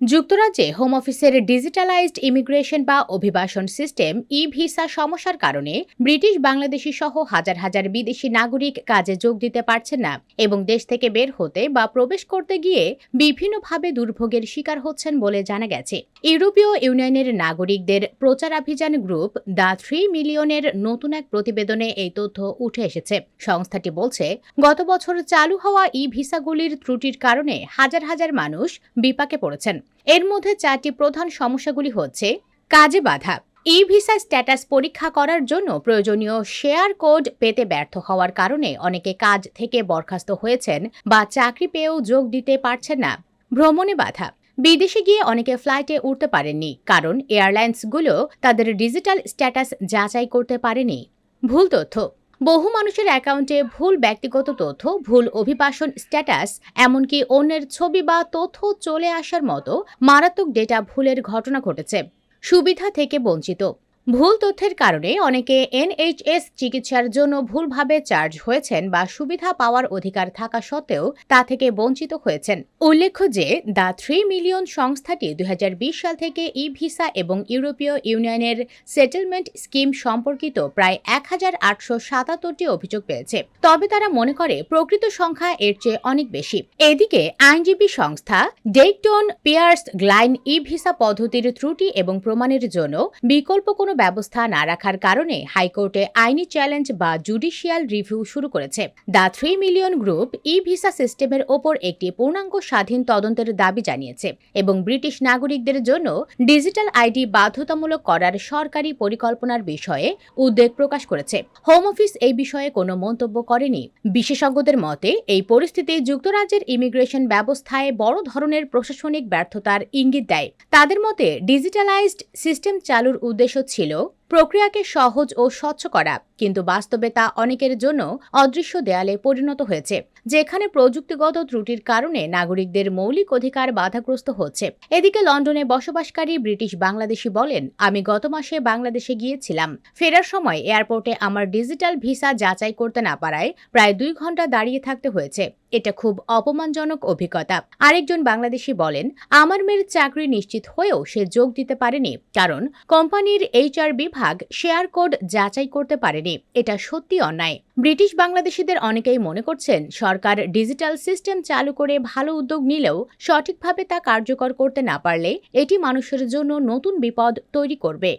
যুক্তরাজ্যে হোম অফিসের digitalized immigration বা অভিবাসন সিস্টেম ই ভিসা সমস্যার কারণে ব্রিটিশ বাংলাদেশি সহ হাজার হাজার বিদেশি নাগরিক কাজে যোগ দিতে পারছেন না এবং দেশ থেকে বের হতে বা প্রবেশ করতে গিয়ে বিভিন্নভাবে দুর্ভোগের শিকার হচ্ছেন বলে জানা গেছে। ইউরোপীয় ইউনিয়নের নাগরিকদের প্রচারাভিযান গ্রুপ দ্য থ্রি মিলিয়নের নতুন এক প্রতিবেদনে এই তথ্য উঠে এসেছে। সংস্থাটি বলছে, গত বছর চালু হওয়া ই ভিসাগুলির ত্রুটির কারণে হাজার হাজার মানুষ বিপাকে পড়েছেন। এর মধ্যে চারটি প্রধান সমস্যাগুলি হচ্ছে, কাজে বাধা। ই ভিসা স্ট্যাটাস পরীক্ষা করার জন্য প্রয়োজনীয় শেয়ার কোড পেতে ব্যর্থ হওয়ার কারণে অনেকে কাজ থেকে বরখাস্ত হয়েছেন বা চাকরি পেয়েও যোগ দিতে পারছেন না। ভ্রমণে বাধা। বিদেশে গিয়ে অনেকে ফ্লাইটে উঠতে পারেননি, কারণ এয়ারলাইন্সগুলো তাদের ডিজিটাল স্ট্যাটাস যাচাই করতে পারেনি। ভুল তথ্য। বহু মানুষের অ্যাকাউন্টে ভুল ব্যক্তিগত তথ্য, ভুল অভিবাসন স্ট্যাটাস, এমনকি অন্যের ছবি বা তথ্য চলে আসার মতো মারাত্মক ডেটা ভুলের ঘটনা ঘটেছে। সুবিধা থেকে বঞ্চিত। ভুল তথ্যের কারণে অনেকে এনএইচএস চিকিৎসার জন্য ভুলভাবে চার্জ হয়েছেন বা সুবিধা পাওয়ার অধিকার থাকা সত্ত্বেও তা থেকে বঞ্চিত হয়েছেন। উল্লেখ্য যে, দ্য থ্রি মিলিয়ন সংস্থাটি দু হাজার বিশ সাল থেকে ই ভিসা এবং ইউরোপীয় ইউনিয়নের সেটেলমেন্ট স্কিম সম্পর্কিত প্রায় এক হাজার আটশো সাতাত্তরটি অভিযোগ পেয়েছে। তবে তারা মনে করে, প্রকৃত সংখ্যা এর চেয়ে অনেক বেশি। এদিকে, আইনজীবী সংস্থা ডেকটন পিয়ার্স গ্লাইন ই ভিসা পদ্ধতির ত্রুটি এবং প্রমাণের জন্য বিকল্প কোনো ব্যবস্থা না রাখার কারণে হাইকোর্টে আইনি চ্যালেঞ্জ বা জুডিশিয়াল রিভিউ শুরু করেছে। The three million group e visa সিস্টেমের ওপর একটি পূর্ণাঙ্গ স্বাধীন তদন্তের দাবি জানিয়েছে এবং ব্রিটিশ নাগরিকদের জন্য ডিজিটাল আইডি বাধ্যতামূলক করার সরকারি পরিকল্পনার বিষয়ে উদ্বেগ প্রকাশ করেছে। হোম অফিস এই বিষয়ে কোনো মন্তব্য করেনি। বিশেষজ্ঞদের মতে, এই পরিস্থিতি যুক্তরাজ্যের ইমিগ্রেশন ব্যবস্থায় বড় ধরনের প্রশাসনিক ব্যর্থতার ইঙ্গিত দেয়। তাদের মতে, ডিজিটালাইজড সিস্টেম চালুর উদ্দেশ্য ছিল Hello. প্রক্রিয়াকে সহজ ও স্বচ্ছ করা, কিন্তু বাস্তবে তা অনেকের জন্য অদৃশ্য দেয়ালে পরিণত হয়েছে, যেখানে প্রযুক্তিগত ত্রুটির কারণে নাগরিকদের মৌলিক অধিকার বাধাগ্রস্ত হচ্ছে। এদিকে লন্ডনে বসবাসকারী ব্রিটিশ বাংলাদেশি বলেন, আমি গত মাসে বাংলাদেশে গিয়েছিলাম। ফেরার সময় এয়ারপোর্টে আমার ডিজিটাল ভিসা যাচাই করতে না পারায় প্রায় দুই ঘণ্টা দাঁড়িয়ে থাকতে হয়েছে। এটা খুব অপমানজনক অভিজ্ঞতা। আরেকজন বাংলাদেশি বলেন, আমার মেয়ের চাকরি নিশ্চিত হয়েও সে যোগ দিতে পারেনি, কারণ কোম্পানির এইচআর বিভাগ শেয়ার কোড যাচাই করতে পারেনি। এটা সত্যি অন্যায়। ব্রিটিশ বাংলাদেশিদের অনেকেই মনে করছেন, সরকার ডিজিটাল সিস্টেম চালু করে ভালো উদ্যোগ নিলেও সঠিকভাবে তা কার্যকর করতে না পারলে এটি মানুষের জন্য নতুন বিপদ তৈরি করবে।